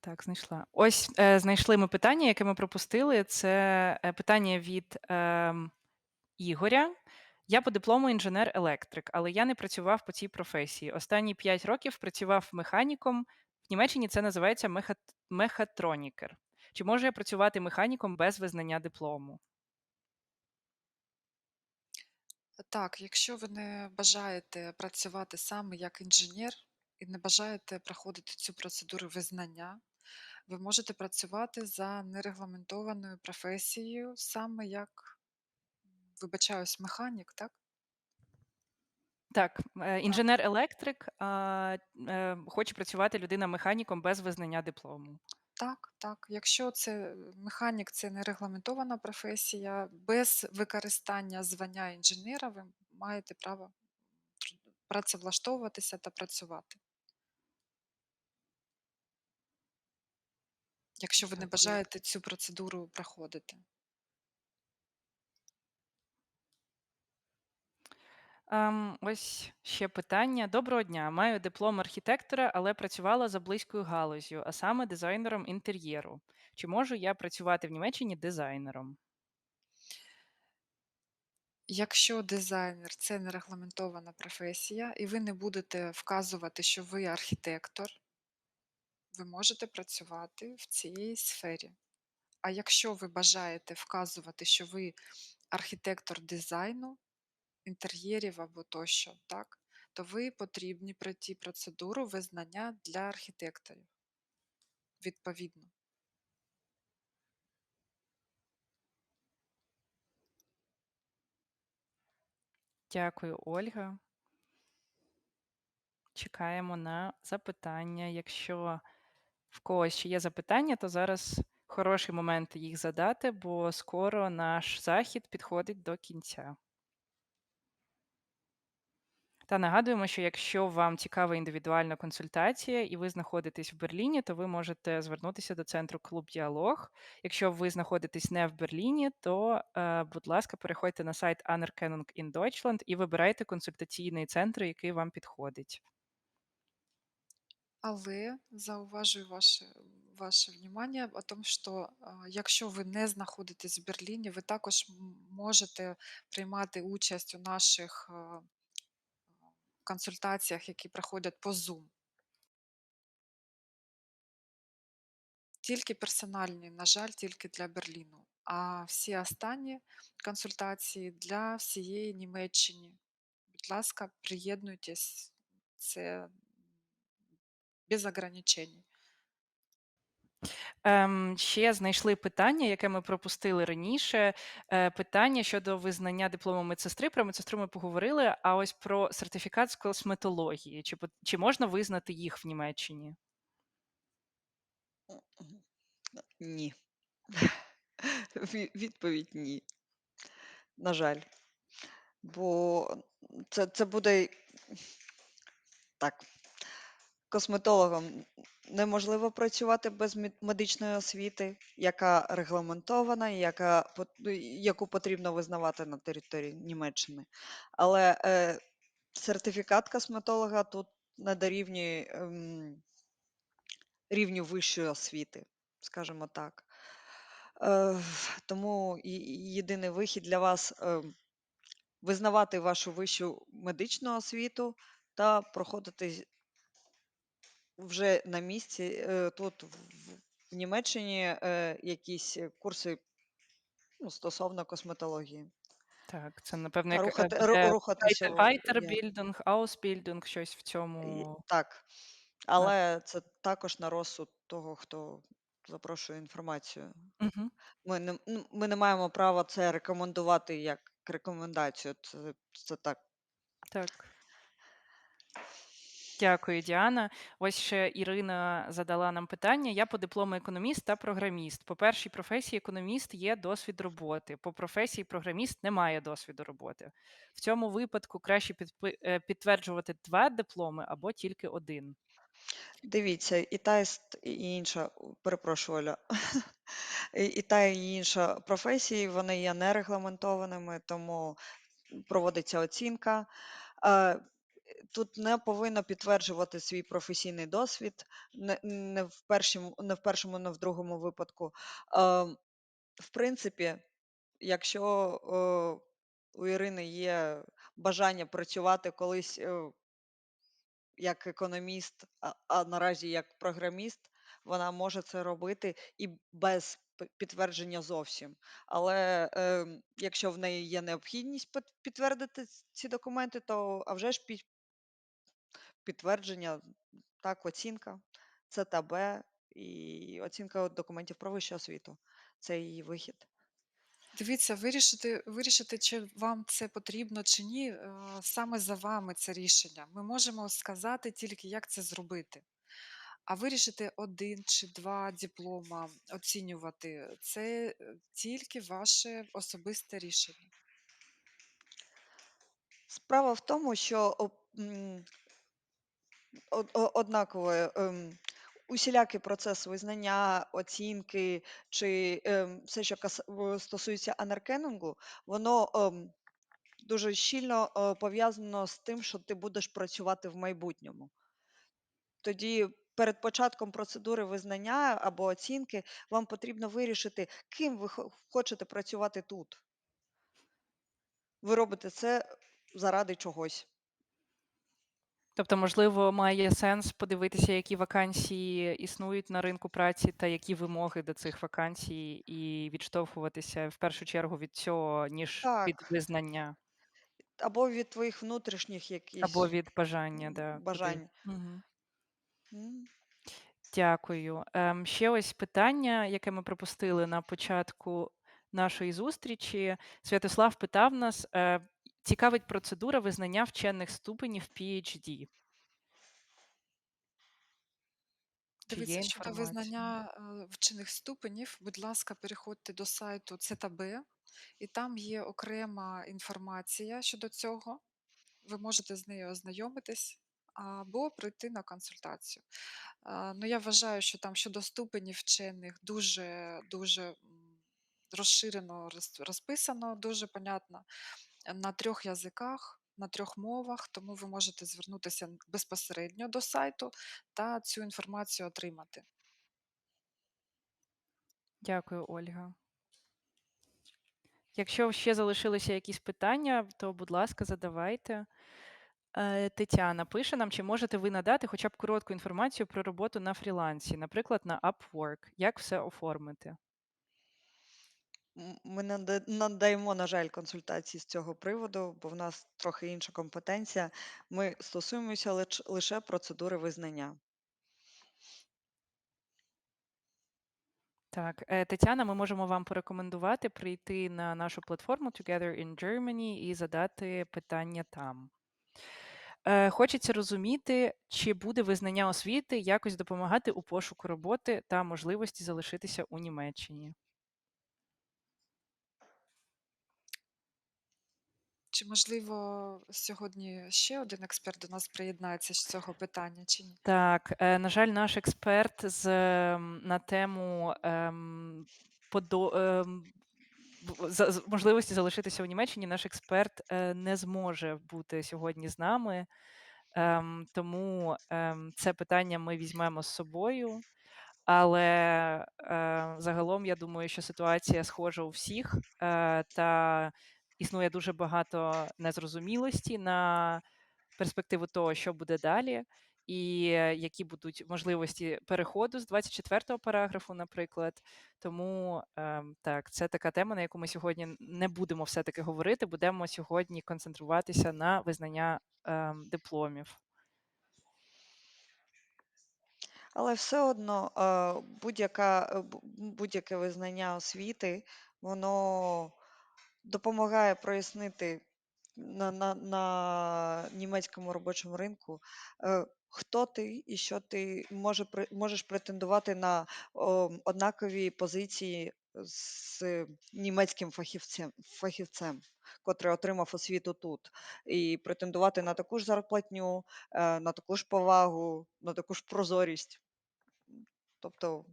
Так, знайшла. Ось, е, знайшли ми питання, яке ми пропустили. Це, е, питання від, ем, Ігоря. Я по диплому інженер-електрик, але я не працював по цій професії. Останні 5 років працював механіком. В Німеччині це називається мехат мехатронікер. Чи можу я працювати механіком без визнання диплому? Так, якщо ви не бажаєте працювати саме як інженер і не бажаєте проходити цю процедуру визнання, ви можете працювати за нерегламентованою професією, саме як, вибачаюсь, механік, так? Так, е, інженер-електрик, е, хоче працювати людина механіком без визнання диплому. Так, так. Якщо це механік, це нерегламентована професія, без використання звання інженера ви маєте право працевлаштовуватися та працювати. Якщо ви не бажаєте цю процедуру проходити. Ем, ось ще питання. Доброго дня. Маю диплом архітектора, але працювала за близькою галуззю, а саме дизайнером інтер'єру. Чи можу я працювати в Німеччині дизайнером? Якщо дизайнер це нерегламентована професія, і ви не будете вказувати, що ви архітектор, ви можете працювати в цій сфері. А якщо ви бажаєте вказувати, що ви архітектор дизайну, інтер'єрів або тощо, так, то ви потрібні пройти процедуру визнання для архітекторів відповідно. Дякую, Ольга. Чекаємо на запитання. Якщо в когось ще є запитання, то зараз хороший момент їх задати, бо скоро наш захід підходить до кінця. Та нагадуємо, що якщо вам цікава індивідуальна консультація і ви знаходитесь в Берліні, то ви можете звернутися до центру Клуб Діалог. Якщо ви знаходитесь не в Берліні, то, е, будь ласка, переходьте на сайт Anerkennung in Deutschland і вибирайте консультаційний центр, який вам підходить. Але зауважую ваше ваше внимание о том, що, якщо ви не знаходитесь в Берліні, ви також можете приймати участь у наших, консультаціях, які проходять по Zoom. Тільки персональні, на жаль, тільки для Берліну, а всі останні консультації для всієї Німеччини. Будь ласка, приєднуйтесь, це без ограничень. Ем, ще знайшли питання, яке ми пропустили раніше. Е, питання щодо визнання диплому медсестри. Про медсестру ми поговорили, а ось про сертифікат з косметології. Чи чи можна визнати їх в Німеччині? Ні. Відповідь ні. На жаль. Бо це це буде так. Косметологом неможливо працювати без медичної освіти, яка регламентована, яка яку потрібно визнавати на території Німеччини. Але, е, сертифікат косметолога тут не дорівнює, ем, рівню вищої освіти, скажімо так. Е, тому єдиний вихід для вас, ем, визнавати вашу вищу медичну освіту та проходити вже на місці, е, тут в в Німеччині, е, якісь курси, ну, стосовно косметології. Так, це напевно, як, е, рухати ру рухатися Weiter в я Weiterbildung, Ausbildung, щось в цьому так. Але це також на розсуд того, хто запрошує інформацію. Мгм. Ми не ну, ми не маємо права це рекомендувати як рекомендацію. Це це так. Так. Дякую, Діана. Ось ще Ірина задала нам питання. Я по диплому економіст та програміст. По першій професії економіст є досвід роботи. По професії програміст немає досвіду роботи. В цьому випадку краще е, підтверджувати 2 дипломи або тільки 1. Дивіться, і та, і інша перепрошую, Оля. І та, і інша професії, вони є нерегламентованими, тому проводиться оцінка. А, тут не повинно підтверджувати свій професійний досвід не, в, першому, не в першому, не в другому випадку. В принципі, якщо у Ірини є бажання працювати колись е, як економіст, а наразі як програміст, вона може це робити і без підтвердження зовсім. Але е, якщо в неї є необхідність підтвердити ці документи, то а вже ж під, підтвердження, так, оцінка, Це та Б і оцінка документів про вищу освіту. Це її вихід. Дивіться, вирішити, вирішити, чи вам це потрібно чи ні, е, саме за вами це рішення. Ми можемо сказати тільки, як це зробити. А вирішити один чи два диплома, оцінювати це тільки ваше особисте рішення. Справа в тому, що од- о- ем, усілякий процес визнання, оцінки чи ем, все, що стосується анаркенінгу, воно ем, дуже щільно е, пов'язано з тим, що ти будеш працювати в майбутньому. Тоді перед початком процедури визнання або оцінки вам потрібно вирішити, ким ви хо- хочете працювати тут. Ви робите це заради чогось. Тобто, можливо, має сенс подивитися, які вакансії існують на ринку праці та які вимоги до цих вакансій, і відштовхуватися в першу чергу від цього, ніж від Так, визнання або від твоїх внутрішніх або від бажання, м, да, туди. бажань. Мгм. М. Дякую. Ем, ще ось питання, яке ми пропустили на початку нашої зустрічі. Святослав питав нас: е, цікавить процедура визнання вчених ступенів PhD. Чи є Дивіться, щодо інформація? визнання е, вчених ступенів, будь ласка, переходьте до сайту ЦТБ, і там є окрема інформація щодо цього. Ви можете з нею ознайомитись або прийти на консультацію. А, Ну, я вважаю, що там щодо ступенів вчених дуже дуже м, розширено роз- розписано, дуже понятно на трьох язиках, на трьох мовах, тому ви можете звернутися безпосередньо до сайту та цю інформацію отримати. Дякую, Ольга. Якщо ще залишилися якісь питання, то, будь ласка, задавайте. Е, Тетяна пише нам, чи можете ви надати хоча б коротку інформацію про роботу на фрілансі, наприклад, на Upwork, як все оформити? Ми нада- надаємо, на жаль, консультації з цього приводу, бо в нас трохи інша компетенція. Ми стосуємося лише процедури визнання. Так, е, Тетяна, ми можемо вам порекомендувати прийти на нашу платформу Together in Germany і задати питання там. Е, Хочеться розуміти, чи буде визнання освіти якось допомагати у пошуку роботи та можливості залишитися у Німеччині. Чи можливо сьогодні ще один експерт до нас приєднається з цього питання, чи ні? Так, е, на жаль, наш експерт з, ем, на тему ем, подо, ем, в- за- можливості залишитися у Німеччині, наш експерт е, не зможе бути сьогодні з нами. Ем, тому ем, це питання ми візьмемо з собою. Але е, загалом я думаю, що ситуація схожа у всіх, е, та існує дуже багато незрозумілості на перспективу того, що буде далі, і е, які будуть можливості переходу з 24-го параграфу, наприклад. Тому е, так, це така тема, на яку ми сьогодні не будемо все-таки говорити. Будемо сьогодні концентруватися на визнання е, дипломів. Але все одно е, е, будь-яке визнання освіти, воно допомагає прояснити на, на, на німецькому робочому ринку, е, хто ти і що ти може, можеш претендувати на о, однакові позиції з німецьким фахівцем, фахівцем, котрий отримав освіту тут, і претендувати на таку ж зарплатню, е, на таку ж повагу, на таку ж прозорість. Тобто,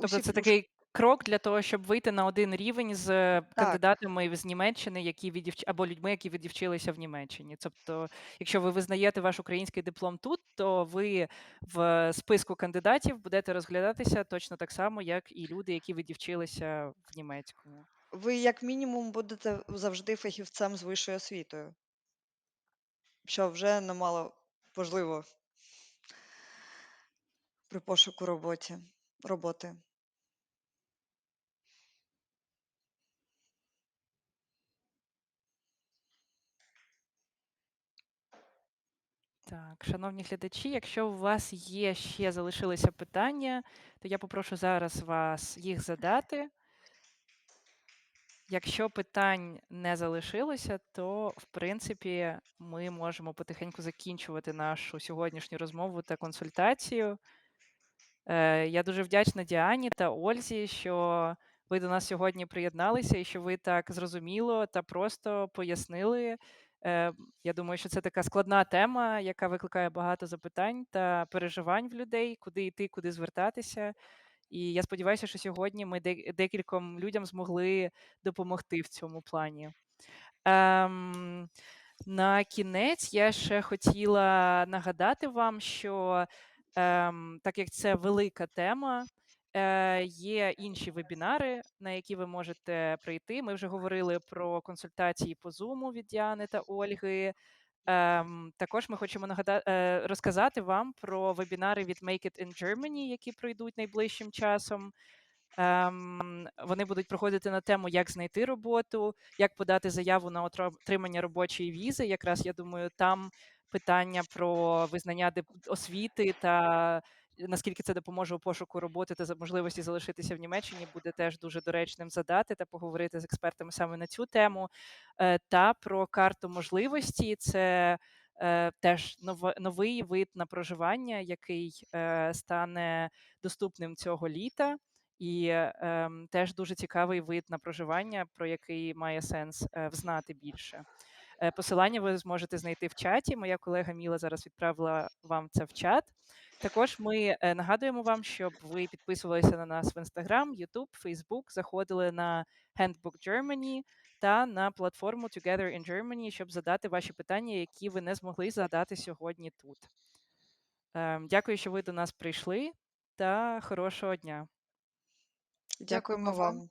Тобто це такий крок для того, щоб вийти на один рівень з Так. кандидатами з Німеччини, які відівч або людьми, які відівчилися в Німеччині. Тобто, якщо ви визнаєте ваш український диплом тут, то ви в списку кандидатів будете розглядатися точно так само, як і люди, які відівчилися в німецькому. Ви як мінімум будете завжди фахівцем з вищою освітою. Що вже немало важливо при пошуку роботі, роботи. Так, шановні глядачі, якщо у вас є ще залишилися питання, то я попрошу зараз вас їх задати. Якщо питань не залишилося, то в принципі ми можемо потихеньку закінчувати нашу сьогоднішню розмову та консультацію. Е, Я дуже вдячна Діані та Ользі, що ви до нас сьогодні приєдналися і що ви так зрозуміло та просто пояснили. Е, Я думаю, що це така складна тема, яка викликає багато запитань та переживань в людей, куди йти, куди звертатися. І я сподіваюся, що сьогодні ми де- декільком людям змогли допомогти в цьому плані. Ем, на кінець я ще хотіла нагадати вам, що ем, так як це велика тема, е, є інші вебінари, на які ви можете прийти. Ми вже говорили про консультації по Zoom від Діани та Ольги. Ем, також ми хочемо нагада- е, розказати вам про вебінари від Make It in Germany, які пройдуть найближчим часом. Ем, вони будуть проходити на тему, як знайти роботу, як подати заяву на отримання робочої візи. Якраз я думаю, там питання про визнання освіти та наскільки це допоможе у пошуку роботи та за- можливості залишитися в Німеччині, буде теж дуже доречним задати та поговорити з експертами саме на цю тему. Е, Та про карту можливості це е, теж нов- новий вид на проживання, який е, стане доступним цього літа. І ем, теж дуже цікавий вид на проживання, про який має сенс взнати більше. Посилання ви зможете знайти в чаті. Моя колега Міла зараз відправила вам це в чат. Також ми е, нагадуємо вам, щоб ви підписувалися на нас в Instagram, YouTube, Facebook, заходили на Handbook Germany та на платформу Together in Germany, щоб задати ваші питання, які ви не змогли задати сьогодні тут. Ем, Дякую, що ви до нас прийшли, та хорошого дня. Дякуємо вам.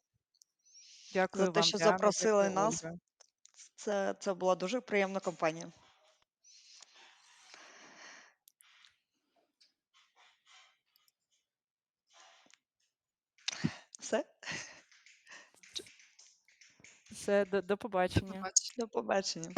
Дякую за те, вам, що Діана, запросили дякую, нас. Ольга. Це, це була дуже приємна компанія. Все, Все, до, до побачення. до побачення.